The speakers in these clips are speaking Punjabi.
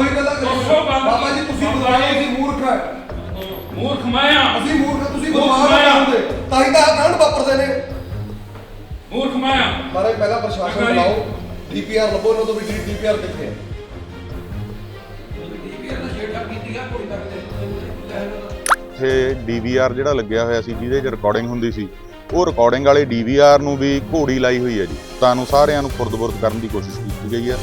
ਉਹੀ ਗੱਲਾਂ ਕਰੀ ਦੱਸੋ। ਬਾਬਾ ਜੀ ਤੁਸੀਂ ਬੁਲਾਏ ਸੀ ਮੂਰਖ ਹੈ ਮੂਰਖ ਮੈਂ ਆ। ਅਸੀਂ ਮੂਰਖ ਤੁਸੀਂ ਮੂਰਖ ਆ। ਹੁੰਦੇ। ਤਾਂ ਹੀ ਤਾਂ ਆਹ ਕਾਂਡ ਵਾਪਰਦੇ ਨੇ। ਮੂਰਖ ਮੈਂ ਆ। ਮਾਰੇ ਪਹਿਲਾਂ ਪ੍ਰਸ਼ਾਸਨ ਸਰਕਾਰੀ। ਬੁਲਾਓ। ਡੀਪੀਆਰ ਲੱਭੋ ਇਹਨਾਂ ਤੋਂ ਵੀ ਡੀਪੀਆਰ ਕਿੱਥੇ ਹੈ। ਇੱਥੇ ਡੀਵੀਆਰ ਜਿਹੜਾ ਲੱਗਿਆ ਹੋਇਆ ਸੀ ਜਿਹਦੇ 'ਚ ਰਿਕਾਰਡਿੰਗ ਹੁੰਦੀ ਸੀ ਉਹ ਰਿਕਾਰਡਿੰਗ ਵਾਲੇ ਡੀਵੀਆਰ ਨੂੰ ਵੀ ਘੋੜੀ ਲਾਈ ਹੋਈ ਹੈ ਜੀ। ਤੁਹਾਨੂੰ ਸਾਰਿਆਂ ਨੂੰ ਖੁਰਦ-ਬੁਰਦ ਕਰਨ ਦੀ ਕੋਸ਼ਿਸ਼ ਕੀਤੀ ਗਈ ਹੈ।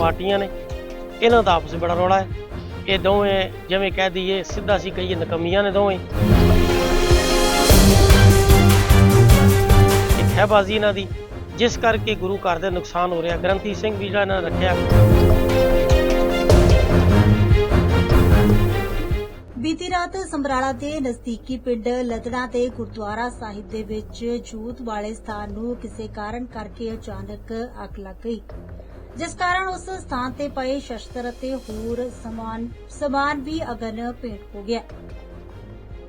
ਪਾਰਟੀਆਂ ਨੇ, ਇਹਨਾਂ ਦਾ ਆਪਸ ਵਿੱਚ ਬੜਾ ਰੌਲਾ ਹੈ। ਇਹ ਦੋਵੇਂ ਜਿਵੇਂ ਕਹਿ ਦਈਏ, ਸਿੱਧਾ ਸੀ ਕਹੀਏ ਨਕਮੀਆਂ ਨੇ ਦੋਵੇਂ। ਇੱਕ ਹੈ ਬਾਜ਼ੀ ਇਹਨਾਂ ਦੀ, ਜਿਸ ਕਰਕੇ ਗੁਰੂ ਘਰ ਦੇ ਨੁਕਸਾਨ ਹੋ ਰਿਹਾ। ਗ੍ਰੰਥੀ ਸਿੰਘ ਵੀ ਜਿਹੜਾ ਇਹਨਾਂ ਰੱਖਿਆ। ਬੀਤੀ ਰਾਤ ਸਮਰਾਲਾ ਦੇ ਨਜ਼ਦੀਕੀ ਪਿੰਡ ਲਦੜਾ ਦੇ ਗੁਰਦੁਆਰਾ ਸਾਹਿਬ ਦੇ ਵਿੱਚ ਜੂਤ ਵਾਲੇ ਸਥਾਨ ਨੂੰ ਕਿਸੇ ਕਾਰਨ ਕਰਕੇ ਅਚਾਨਕ ਅੱਗ ਲੱਗ ਗਈ। ਜਿਸ ਕਾਰਨ ਉਸ ਸਥਾਨ ਤੇ ਪਏ ਸ਼ਸਤਰ ਅਤੇ ਹੋਰ ਸਮਾਨ ਸਮਾਨ ਵੀ ਅਗਨ ਭੇਟ ਹੋ ਗਿਆ।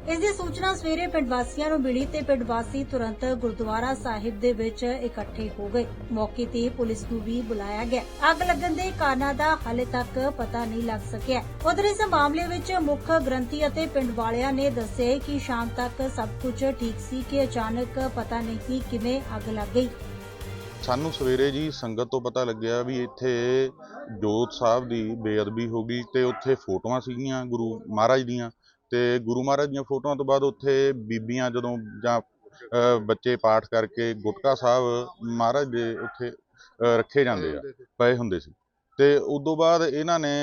ਇਸ ਦੀ ਸੂਚਨਾ ਸਵੇਰੇ ਪਿੰਡ ਵਾਸੀਆਂ ਨੂੰ ਮਿਲੀ ਤੇ ਪਿੰਡ ਵਾਸੀ ਤੁਰੰਤ ਗੁਰਦੁਆਰਾ ਸਾਹਿਬ ਦੇ ਵਿੱਚ ਇਕੱਠੇ ਹੋ ਗਏ। ਮੌਕੇ ਤੇ ਪੁਲਿਸ ਨੂੰ ਵੀ ਬੁਲਾਇਆ ਗਿਆ। ਅੱਗ ਲੱਗਣ ਦੇ ਕਾਰਨਾਂ ਦਾ ਹਾਲੇ ਤੱਕ ਪਤਾ ਨਹੀਂ ਲੱਗ ਸਕਿਆ। ਉਧਰ ਇਸ ਮਾਮਲੇ ਵਿੱਚ ਮੁੱਖ ਗ੍ਰੰਥੀ ਅਤੇ ਪਿੰਡ ਵਾਲਿਆਂ ਨੇ ਦੱਸਿਆ ਕਿ ਸ਼ਾਮ ਤੱਕ ਸਭ ਕੁਝ ਠੀਕ ਸੀ ਕਿ ਅਚਾਨਕ ਪਤਾ ਨਹੀਂ ਕਿਵੇਂ ਅੱਗ ਲੱਗ ਗਈ। ਸਾਨੂੰ ਸਵੇਰੇ ਜੀ ਸੰਗਤ ਤੋਂ ਪਤਾ ਲੱਗਿਆ ਵੀ ਇੱਥੇ ਜੋਤ ਸਾਹਿਬ ਦੀ ਬੇਅਦਬੀ ਹੋ ਗਈ ਤੇ ਉੱਥੇ ਫੋਟੋਆਂ ਸੀਗੀਆਂ ਗੁਰੂ ਮਹਾਰਾਜ ਦੀਆਂ ਤੇ ਗੁਰੂ ਮਹਾਰਾਜ ਦੀਆਂ ਫੋਟੋਆਂ ਤੋਂ ਬਾਅਦ ਉੱਥੇ ਬੀਬੀਆਂ ਜਦੋਂ ਜਾਂ ਬੱਚੇ ਪਾਠ ਕਰਕੇ ਗੁਟਕਾ ਸਾਹਿਬ ਮਹਾਰਾਜ ਦੇ ਉੱਥੇ ਰੱਖੇ ਜਾਂਦੇ ਆ, ਪਏ ਹੁੰਦੇ ਸੀ। ਤੇ ਉਦੋਂ ਬਾਅਦ ਇਹਨਾਂ ਨੇ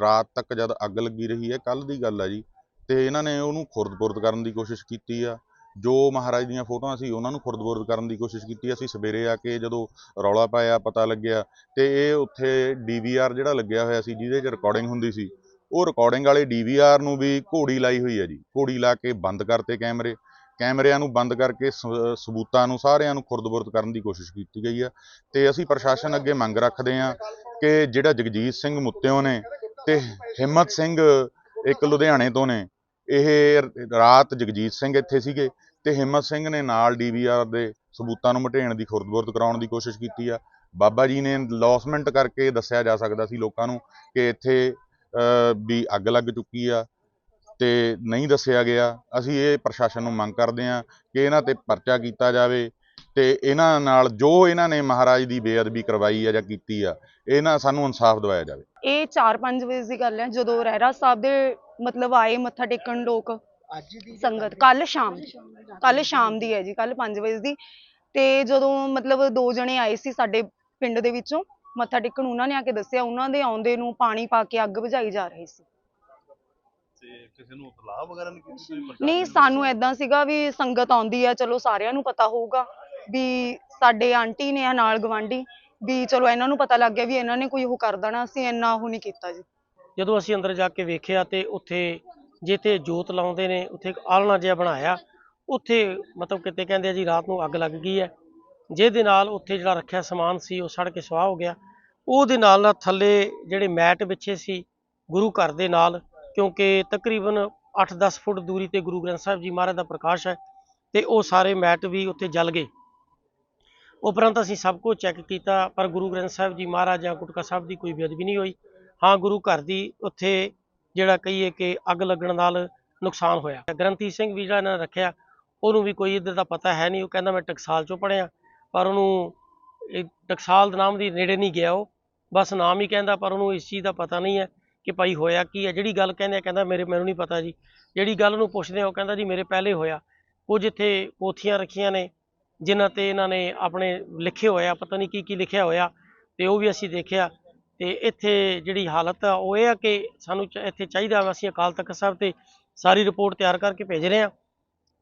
ਰਾਤ ਤੱਕ ਜਦ ਅੱਗ ਲੱਗੀ ਰਹੀ ਹੈ ਕੱਲ ਦੀ ਗੱਲ ਆ ਜੀ, ਤੇ ਇਹਨਾਂ ਨੇ ਉਹਨੂੰ ਖੁਰਦ-ਬੁਰਦ ਕਰਨ ਦੀ ਕੋਸ਼ਿਸ਼ ਕੀਤੀ ਆ। ਜੋ ਮਹਾਰਾਜ ਦੀਆਂ ਫੋਟੋਆਂ ਸੀ ਉਹਨਾਂ ਨੂੰ ਖੁਰਦਬੁਰਦ ਕਰਨ ਦੀ ਕੋਸ਼ਿਸ਼ ਕੀਤੀ। ਅਸੀਂ ਸਵੇਰੇ ਆ ਕੇ ਜਦੋਂ ਰੌਲਾ ਪਾਇਆ, ਪਤਾ ਲੱਗਿਆ ਤੇ ਇਹ ਉੱਥੇ ਡੀਵੀਆਰ ਜਿਹੜਾ ਲੱਗਿਆ ਹੋਇਆ ਸੀ, ਜਿਹਦੇ 'ਚ ਰਿਕਾਰਡਿੰਗ ਹੁੰਦੀ ਸੀ, ਉਹ ਰਿਕਾਰਡਿੰਗ ਵਾਲੇ ਡੀਵੀਆਰ ਨੂੰ ਵੀ ਘੋੜੀ ਲਾਈ ਹੋਈ ਹੈ ਜੀ। ਘੋੜੀ ਲਾ ਕੇ ਬੰਦ ਕਰਤੇ ਕੈਮਰੇ। ਕੈਮਰਿਆਂ ਨੂੰ ਬੰਦ ਕਰਕੇ ਸ- ਸਬੂਤਾਂ ਨੂੰ ਸਾਰਿਆਂ ਨੂੰ ਖੁਰਦ-ਬੁਰਦ ਕਰਨ ਦੀ ਕੋਸ਼ਿਸ਼ ਕੀਤੀ ਗਈ ਆ ਤੇ ਅਸੀਂ ਪ੍ਰਸ਼ਾਸਨ ਅੱਗੇ ਮੰਗ ਰੱਖਦੇ ਹਾਂ ਕਿ ਜਿਹੜਾ ਜਗਜੀਤ ਸਿੰਘ ਮੁੱਤਿਓ ਨੇ ਤੇ ਹਿੰਮਤ ਸਿੰਘ ਇੱਕ ਲੁਧਿਆਣੇ ਤੋਂ ਨੇ ਇਹ ਰਾਤ ਜਗਜੀਤ ਸਿੰਘ ਇੱਥੇ ਸੀਗੇ ਤੇ ਹਿੰਮਤ ਸਿੰਘ ਨੇ ਨਾਲ ਡੀਵੀਆਰ ਦੇ ਸਬੂਤਾਂ ਨੂੰ ਮਟੇਣ ਦੀ ਖੁਰਦ-ਬੁਰਦ ਕਰਾਉਣ ਦੀ ਕੋਸ਼ਿਸ਼ ਕੀਤੀ ਆ। ਬਾਬਾ ਜੀ ਨੇ ਲੌਸਮੈਂਟ ਕਰਕੇ ਦੱਸਿਆ ਜਾ ਸਕਦਾ ਸੀ ਲੋਕਾਂ ਨੂੰ ਕਿ ਇੱਥੇ ਵੀ ਅੱਗ ਲੱਗ ਚੁੱਕੀ ਆ ਤੇ ਨਹੀਂ ਦੱਸਿਆ ਗਿਆ। ਅਸੀਂ ਇਹ ਪ੍ਰਸ਼ਾਸਨ ਨੂੰ ਮੰਗ ਕਰਦੇ ਹਾਂ ਕਿ ਇਹਨਾਂ ਤੇ ਪਰਚਾ ਕੀਤਾ ਜਾਵੇ ਤੇ ਇਹਨਾਂ ਨਾਲ ਜੋ ਇਹਨਾਂ ਨੇ ਮਹਾਰਾਜ ਦੀ ਬੇਅਦਬੀ ਕਰਵਾਈ ਆ ਜਾਂ ਕੀਤੀ ਆ ਇਹਨਾਂ ਸਾਨੂੰ ਇਨਸਾਫ ਦਿਵਾਇਆ ਜਾਵੇ। ਇਹ 4-5 ਵਜੇ ਦੀ ਗੱਲ ਹੈ ਜਦੋਂ ਰਹਿਰਾ ਸਾਹਿਬ ਦੇ ਮਤਲਬ ਆਏ ਮੱਥਾ ਟੇਕਣ ਲੋਕ ਸੰਗਤ ਕੱਲ ਸ਼ਾਮ ਕੱਲ ਸ਼ਾਮ ਦੀ ਹੈ। ਜੀ ਕੱਲ 5 ਵਜੇ ਦੀ। ਤੇ ਜਦੋਂ ਮਤਲਬ ਦੋ ਜਣੇ ਆਏ ਸੀ ਸਾਡੇ ਪਿੰਡ ਦੇ ਵਿੱਚੋਂ ਮੱਥਾ ਟੇਕਣ ਉਹਨਾਂ ਨੇ ਆ ਕੇ ਦੱਸਿਆ ਉਹਨਾਂ ਦੇ ਆਉਂਦੇ ਨੂੰ ਪਾਣੀ ਪਾ ਕੇ ਅੱਗ ਬੁਝਾਈ ਜਾ ਰਹੀ ਸੀ। ਨਹੀਂ ਸਾਨੂੰ ਐਦਾਂ ਸੀਗਾ ਵੀ ਸੰਗਤ ਆਉਂਦੀ ਆ ਚਲੋ ਸਾਰਿਆਂ ਨੂੰ ਪਤਾ ਹੋਊਗਾ। ਵੀ ਸਾਡੇ ਆਂਟੀ ਨੇ ਆ ਨਾਲ ਗਵਾਂਢੀ ਵੀ ਚਲੋ ਇਹਨਾਂ ਨੂੰ ਪਤਾ ਲੱਗ ਗਿਆ ਵੀ ਇਹਨਾਂ ਨੇ ਕੋਈ ਉਹ ਕਰ ਦੇਣਾ, ਅਸੀਂ ਇੰਨਾ ਉਹ ਨਹੀਂ ਕੀਤਾ ਜੀ। ਜਦੋਂ ਅਸੀਂ ਅੰਦਰ ਜਾ ਕੇ ਵੇਖਿਆ ਤੇ ਉੱਥੇ ਜਿੱਥੇ ਜੋਤ ਲਾਉਂਦੇ ਨੇ, ਉੱਥੇ ਇੱਕ ਆਲਣਾ ਜਿਹਾ ਬਣਾਇਆ, ਉੱਥੇ ਮਤਲਬ ਕਿਤੇ ਕਹਿੰਦੇ ਆ ਜੀ ਰਾਤ ਨੂੰ ਅੱਗ ਲੱਗ ਗਈ ਹੈ। ਜਿਹਦੇ ਨਾਲ ਉੱਥੇ ਜਿਹੜਾ ਰੱਖਿਆ ਸਮਾਨ ਸੀ, ਉਹ ਸੜ ਕੇ ਸੁਆਹ ਹੋ ਗਿਆ। ਉਹਦੇ ਨਾਲ ਨਾਲ ਥੱਲੇ ਜਿਹੜੇ ਮੈਟ ਵਿਛੇ ਸੀ, ਗੁਰੂ ਘਰ ਦੇ ਨਾਲ, ਕਿਉਂਕਿ ਤਕਰੀਬਨ 8-10 ਫੁੱਟ ਦੂਰੀ ਤੇ ਗੁਰੂ ਗ੍ਰੰਥ ਸਾਹਿਬ ਜੀ ਮਹਾਰਾਜ ਦਾ ਪ੍ਰਕਾਸ਼ ਹੈ, ਤੇ ਉਹ ਸਾਰੇ ਮੈਟ ਵੀ ਉੱਥੇ ਜਲ ਗਏ। ਉਪਰੰਤ ਅਸੀਂ ਸਭ ਕੁਝ ਚੈੱਕ ਕੀਤਾ, ਪਰ ਗੁਰੂ ਗ੍ਰੰਥ ਸਾਹਿਬ ਜੀ ਮਹਾਰਾਜ ਜਾਂ ਗੁਟਕਾ ਸਾਹਿਬ ਦੀ ਕੋਈ ਬੇਅਦਬੀ ਨਹੀਂ ਹੋਈ। ਹਾਂ, ਗੁਰੂ ਘਰ ਦੀ ਉੱਥੇ ਜਿਹੜਾ ਕਹੀਏ ਕਿ ਅੱਗ ਲੱਗਣ ਨਾਲ ਨੁਕਸਾਨ ਹੋਇਆ। ਗ੍ਰੰਥੀ ਸਿੰਘ ਵੀ ਜਿਹੜਾ ਇਹਨਾਂ ਨੇ ਰੱਖਿਆ, ਉਹਨੂੰ ਵੀ ਕੋਈ ਇੱਧਰ ਦਾ ਪਤਾ ਹੈ ਨਹੀਂ, ਉਹ ਕਹਿੰਦਾ ਮੈਂ ਟਕਸਾਲ ਚੋਂ ਪੜਿਆ ਪਰ ਉਹਨੂੰ ਇਹ ਟਕਸਾਲ ਦੇ ਨਾਮ ਦੀ ਨੇੜੇ ਨਹੀਂ ਗਿਆ ਉਹ। ਬਸ ਨਾਮ ਹੀ ਕਹਿੰਦਾ, ਪਰ ਉਹਨੂੰ ਇਸ ਚੀਜ਼ ਦਾ ਪਤਾ ਨਹੀਂ ਹੈ ਕਿ ਭਾਈ ਹੋਇਆ ਕੀ ਹੈ। ਜਿਹੜੀ ਗੱਲ ਕਹਿੰਦੇ ਆ, ਕਹਿੰਦਾ ਮੇਰੇ, ਮੈਨੂੰ ਨਹੀਂ ਪਤਾ ਜੀ। ਜਿਹੜੀ ਗੱਲ ਨੂੰ ਪੁੱਛਦੇ ਆ, ਉਹ ਕਹਿੰਦਾ ਜੀ ਮੇਰੇ ਪਹਿਲੇ ਹੋਇਆ। ਉਹ ਜਿੱਥੇ ਪੋਥੀਆਂ ਰੱਖੀਆਂ ਨੇ ਜਿਨ੍ਹਾਂ ਤੇ ਇਹਨਾਂ ਨੇ ਆਪਣੇ ਲਿਖੇ ਹੋਇਆ ਪਤਾ ਨਹੀਂ ਕੀ ਕੀ ਲਿਖਿਆ ਹੋਇਆ, ਤੇ ਉਹ ਵੀ ਅਸੀਂ ਦੇਖਿਆ। ਤੇ ਇੱਥੇ ਜਿਹੜੀ ਹਾਲਤ ਆ, ਉਹ ਇਹ ਆ ਕਿ ਸਾਨੂੰ ਚ- ਇੱਥੇ ਚਾਹੀਦਾ ਅਸੀਂ ਅਕਾਲ ਤਖਤ ਸਾਹਿਬ ਤੇ ਸਾਰੀ ਰਿਪੋਰਟ ਤਿਆਰ ਕਰਕੇ ਭੇਜ ਰਹੇ ਹਾਂ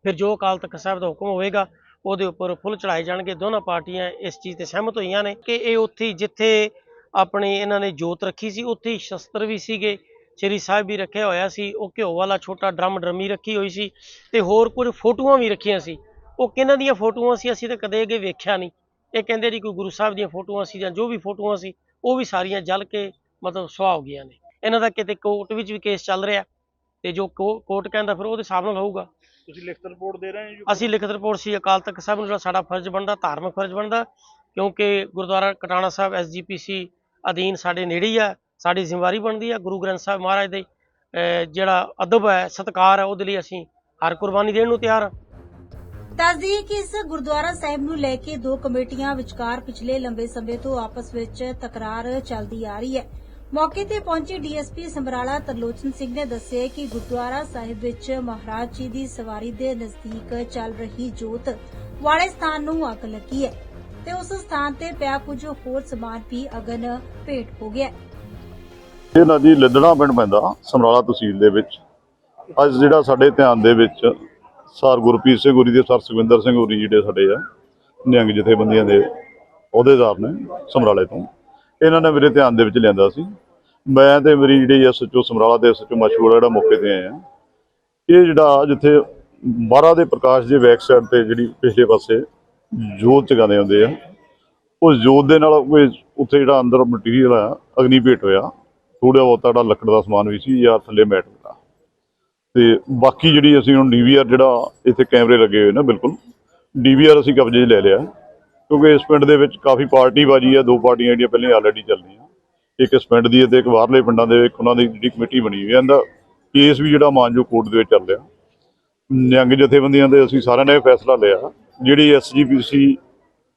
ਫਿਰ ਜੋ ਅਕਾਲ ਤਖਤ ਸਾਹਿਬ ਦਾ ਹੁਕਮ ਹੋਵੇਗਾ, ਉਹਦੇ ਉੱਪਰ ਫੁੱਲ ਚੜਾਏ ਜਾਣਗੇ। ਦੋਨਾਂ ਪਾਰਟੀਆਂ ਇਸ ਚੀਜ਼ ਤੇ ਸਹਿਮਤ ਹੋਈਆਂ ਨੇ ਕਿ ਇਹ ਉੱਥੇ ਹੀ ਜਿੱਥੇ ਆਪਣੇ ਇਹਨਾਂ ਨੇ ਜੋਤ ਰੱਖੀ ਸੀ, ਉੱਥੇ ਹੀ ਸ਼ਸਤਰ ਵੀ ਸੀਗੇ। ਸ੍ਰੀ ਸਾਹਿਬ ਵੀ ਰੱਖਿਆ ਹੋਇਆ ਸੀ, ਉਹ ਘਿਓ ਵਾਲਾ ਛੋਟਾ ਡਰਮ ਡਰਮੀ ਰੱਖੀ ਹੋਈ ਸੀ, ਤੇ ਹੋਰ ਕੁਝ ਫੋਟੋਆਂ ਵੀ ਰੱਖੀਆਂ ਸੀ। ਉਹ ਕਿਹਨਾਂ ਦੀਆਂ ਫੋਟੋਆਂ ਸੀ? ਅਸੀਂ ਤਾਂ ਕਦੇ ਅੱਗੇ ਵੇਖਿਆ ਨਹੀਂ। ਇਹ ਕਹਿੰਦੇ ਜੀ ਕੋਈ ਗੁਰੂ ਸਾਹਿਬ ਦੀਆਂ ਫੋਟੋਆਂ ਸੀ ਜਾਂ ਜੋ ਵੀ ਫੋਟੋਆਂ ਸੀ ਉਹ ਵੀ ਸਾਰੀਆਂ ਜਲ ਕੇ ਮਤਲਬ ਸੁਆਹ ਹੋ ਗਈਆਂ ਨੇ। ਇਹਨਾਂ ਦਾ ਕਿਤੇ ਕੋਰਟ ਵਿੱਚ ਵੀ ਕੇਸ ਚੱਲ ਰਿਹਾ ਤੇ ਜੋ ਕੋਰਟ ਕਹਿੰਦਾ ਫਿਰ ਉਹਦੇ ਹਿਸਾਬ ਨਾਲ ਹੋਊਗਾ। ਤੁਸੀਂ ਲਿਖਤ ਰਿਪੋਰਟ ਦੇ ਰਹੇ ਹੋ ਅਸੀਂ ਲਿਖਤ ਰਿਪੋਰਟ ਸੀ ਅਕਾਲ ਤਖਤ ਸਾਹਿਬ ਨੂੰ ਜਿਹੜਾ ਸਾਡਾ ਫਰਜ਼ ਬਣਦਾ ਧਾਰਮਿਕ ਫਰਜ਼ ਬਣਦਾ ਕਿਉਂਕਿ ਗੁਰਦੁਆਰਾ ਕਟਾਣਾ ਸਾਹਿਬ ਐਸਜੀਪੀਸੀ ਅਧੀਨ ਸਾਡੇ ਨੇੜੇ ਹੀ ਆ ਸਾਡੀ ਜ਼ਿੰਮੇਵਾਰੀ ਬਣਦੀ ਆ ਗੁਰੂ ਗ੍ਰੰਥ ਸਾਹਿਬ ਮਹਾਰਾਜ ਦੇ ਜਿਹੜਾ ਅਦਬ ਹੈ ਸਤਿਕਾਰ ਹੈ ਉਹਦੇ ਲਈ ਅਸੀਂ ਹਰ ਕੁਰਬਾਨੀ ਦੇਣ ਨੂੰ ਤਿਆਰ ਹਾਂ ਦੱਸਦੀ ਕਿ ਇਸ ਗੁਰਦੁਆਰਾ ਸਾਹਿਬ ਨੂੰ ਲੈ ਕੇ ਦੋ ਕਮੇਟੀਆਂ ਵਿਚਕਾਰ ਪਿਛਲੇ ਲੰਬੇ ਸਮੇਂ ਤੋਂ ਆਪਸ ਵਿੱਚ ਤਕਰਾਰ ਚੱਲਦੀ ਆ ਰਹੀ ਹੈ ਮੌਕੇ ਤੇ ਪਹੁੰਚੇ ਡੀਐਸਪੀ ਸਮਰਾਲਾ ਤਰਲੋਚਨ ਸਿੰਘ ਨੇ ਦੱਸਿਆ ਕਿ ਗੁਰਦੁਆਰਾ ਸਾਹਿਬ ਵਿੱਚ ਮਹਾਰਾਜ ਜੀ ਦੀ ਸਵਾਰੀ ਦੇ ਨਜ਼ਦੀਕ ਚੱਲ ਰਹੀ ਜੋਤ ਵਾਲੇ ਸਥਾਨ ਨੂੰ ਅੱਗ ਲੱਗੀ ਹੈ ਤੇ ਉਸ ਸਥਾਨ ਤੇ ਪਿਆ ਕੁਝ ਹੋਰ ਸਮਾਨ ਵੀ ਅਗਨ ਭੇਟ ਹੋ ਗਿਆ ਹੈ। ਇਹ ਨਦੀ ਲਿੱਦੜਾ ਪਿੰਡ ਪੈਂਦਾ ਸਮਰਾਲਾ ਤਹਿਸੀਲ ਦੇ ਵਿੱਚ ਅੱਜ ਜਿਹੜਾ ਸਾਡੇ ਧਿਆਨ ਦੇ ਵਿੱਚ ਸਰ ਗੁਰਪ੍ਰੀਤ ਸਿੰਘ ਹੋਰੀ ਦੇ, ਸਰ ਸੁਖਵਿੰਦਰ ਸਿੰਘ ਹੋਰੀ ਜਿਹੜੇ ਸਾਡੇ ਆ, ਨਿਹੰਗ ਜਥੇਬੰਦੀਆਂ ਦੇ ਅਹੁਦੇਦਾਰ ਨੇ ਸਮਰਾਲੇ ਤੋਂ। ਇਹਨਾਂ ਨੇ ਮੇਰੇ ਧਿਆਨ ਦੇ ਵਿੱਚ ਲਿਆਂਦਾ ਸੀ। ਮੈਂ ਤੇ ਮੇਰੀ ਜਿਹੜੀ ਐਸਐਚਓ ਸਮਰਾਲਾ ਦੇ ਐਸਐਚਓ ਮਸ਼ਹੂਰ ਜਿਹੜਾ ਮੌਕੇ ਤੇ ਆਇਆ ਇਹ ਜਿਹੜਾ ਜਿੱਥੇ ਬਾਰਾ ਦੇ ਪ੍ਰਕਾਸ਼ ਦੇ ਬੈਕ ਸਾਈਡ ਤੇ ਜਿਹੜੀ ਪਿਛਲੇ ਪਾਸੇ ਜੋਤ ਚਗਾਉਂਦੇ ਹੁੰਦੇ ਆ ਉਸ ਜੋਤ ਦੇ ਨਾਲ ਕੋਈ ਉੱਥੇ ਜਿਹੜਾ ਅੰਦਰ ਮਟੀਰੀਅਲ ਆ ਅਗਨੀ ਭੇਟ ਹੋਇਆ ਥੋੜਾ ਬਹੁਤਾ ਜਿਹੜਾ ਲੱਕੜ ਦਾ ਸਮਾਨ ਵੀ ਸੀ ਜਾਂ ਥੱਲੇ ਮੈਟ ਤੇ ਬਾਕੀ ਜਿਹੜੀ ਅਸੀਂ ਹੁਣ ਡੀਵੀਆਰ ਜਿਹੜਾ ਇੱਥੇ ਕੈਮਰੇ ਲੱਗੇ ਹੋਏ ਨੇ, ਬਿਲਕੁਲ। ਡੀਵੀਆਰ ਅਸੀਂ ਕਬਜ਼ੇ 'ਚ ਲੈ ਲਿਆ, ਕਿਉਂਕਿ ਇਸ ਪਿੰਡ ਦੇ ਵਿੱਚ ਕਾਫੀ ਪਾਰਟੀ ਬਾਜੀ ਆ, ਦੋ ਪਾਰਟੀਆਂ ਜਿਹੜੀਆਂ ਪਹਿਲਾਂ ਆਲਰੇਡੀ ਚੱਲਦੀਆਂ ਇੱਕ ਇਸ ਪਿੰਡ ਦੀ ਹੈ ਤੇ ਇੱਕ ਬਾਹਰਲੇ ਪਿੰਡਾਂ ਦੇ, ਇੱਕ ਉਹਨਾਂ ਦੀ ਜਿਹੜੀ ਕਮੇਟੀ ਬਣੀ ਹੋਈ ਹੈ ਇਹਦਾ ਕੇਸ ਵੀ ਜਿਹੜਾ ਮਾਨਜੋ ਕੋਰਟ ਦੇ ਵਿੱਚ ਚੱਲ ਰਿਹਾ। ਨਿਹੰਗ ਜਥੇਬੰਦੀਆਂ ਦੇ ਅਸੀਂ ਸਾਰਿਆਂ ਨੇ ਇਹ ਫੈਸਲਾ ਲਿਆ, ਜਿਹੜੀ ਐਸਜੀਪੀਸੀ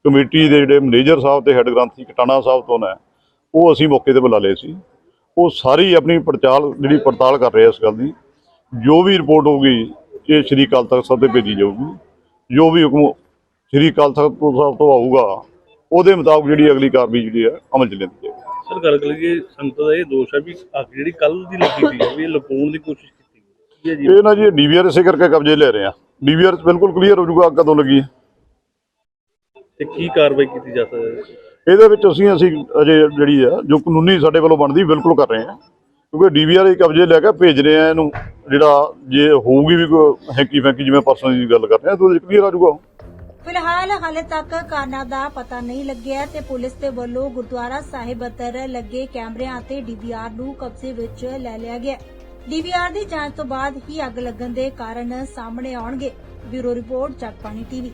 ਕਮੇਟੀ ਦੇ ਜਿਹੜੇ ਮੈਨੇਜਰ ਸਾਹਿਬ ਤੇ ਹੈੱਡ ਗ੍ਰੰਥੀ ਕਟਾਣਾ ਸਾਹਿਬ ਤੋਂ ਨੇ, ਉਹ ਅਸੀਂ ਮੌਕੇ ਤੇ ਬੁਲਾ ਲਏ ਸੀ। ਉਹ ਸਾਰੀ ਆਪਣੀ ਪੜਤਾਲ, ਜਿਹੜੀ ਪੜਤਾਲ ਕਰ ਰਹੇ ਇਸ ਗੱਲ ਦੀ ਜੋ ਵੀ ਰਿਪੋਰਟ ਹੋਊਗੀ ਇਹ ਸ਼੍ਰੀ ਅਕਾਲ ਤਖਤ ਸਾਹਿਬ ਤੇ ਭੇਜੀ ਜਾਊਗੀ। ਜੋ ਵੀ ਹੁਕਮ ਸ਼੍ਰੀ ਅਕਾਲ ਤਖਤ ਸਾਹਿਬ ਤੋਂ ਆਊਗਾ ਉਹਦੇ ਮੁਤਾਬਕ ਜਿਹੜੀ ਅਗਲੀ ਕਾਰਵਾਈ ਜਿਹੜੀ ਹੈ ਅਮਲ ਚ ਲੈਂਦੀ ਜਾਏਗੀ ਸਰ ਗੱਲ ਕਰੀਏ ਸੰਗਤ ਦਾ ਇਹ ਦੋਸ਼ ਹੈ ਵੀ ਅੱਗ ਜਿਹੜੀ ਕੱਲ ਦੀ ਲੱਗੀ ਸੀ ਵੀ ਇਹ ਲੁਕਾਉਣ ਦੀ ਕੋਸ਼ਿਸ਼ ਕੀਤੀ ਗਈ। ਇਹ ਨਾ ਜੀ ਡੀਵੀਆਰ ਇਸੇ ਕਰਕੇ ਕਬਜ਼ੇ ਲੈ ਰਹੇ ਆ ਡੀਵੀਆਰ ਬਿਲਕੁਲ ਕਲੀਅਰ ਹੋ ਜਾਊਗਾ ਅੱਗ ਕਦੋਂ ਲੱਗੀ ਹੈ। ਤੇ ਕੀ ਕਾਰਵਾਈ ਕੀਤੀ ਜਾ ਸਕਦੀ ਹੈ? ਇਹਦੇ ਵਿੱਚ ਅਸੀਂ ਅਸੀਂ ਅਜੇ ਜਿਹੜੀ ਆ ਜੋ ਕਾਨੂੰਨੀ ਸਾਡੇ ਵੱਲੋਂ ਬਣਦੀ ਬਿਲਕੁਲ ਕਰ ਰਹੇ ਹਾਂ। ਕਿਉਂਕਿ ਡੀਵੀਆਰ ਹੀ ਕਬਜ਼ੇ ਲੈ ਕੇ ਭੇਜ ਰਹੇ ਆ ਇਹਨੂੰ, ਜਿਹੜਾ ਜੇ ਹੋਊਗੀ ਵੀ ਕੋਈ ਹੈਂਕੀ ਫੈਂਕੀ ਜਿਵੇਂ ਪਰਸਨ ਦੀ ਗੱਲ ਕਰ ਆ ਤਾਂ ਉਹਦੇ ਕਲੀਅਰ ਆ ਜਾਊਗਾ ਫਿਲਹਾਲ ਹਾਲੇ ਤੱਕ ਕਾਰਨਾਂ ਦਾ ਪਤਾ ਨਹੀਂ ਲੱਗਿਆ ਤੇ ਪੁਲਿਸ ਦੇ ਵੱਲੋਂ ਗੁਰਦੁਆਰਾ ਸਾਹਿਬ ਅੰਦਰ ਲੱਗੇ ਕੈਮਰਿਆਂ ਅਤੇ ਡੀਵੀਆਰ ਨੂੰ ਕਬਜ਼ੇ ਵਿੱਚ ਲੈ ਲਿਆ ਗਿਆ। ਡੀਵੀਆਰ ਦੀ ਜਾਂਚ ਤੋਂ ਬਾਅਦ ਹੀ ਅੱਗ ਲੱਗਣ ਦੇ ਕਾਰਨ ਸਾਹਮਣੇ ਆਉਣਗੇ। Bureau report, Jagbani TV.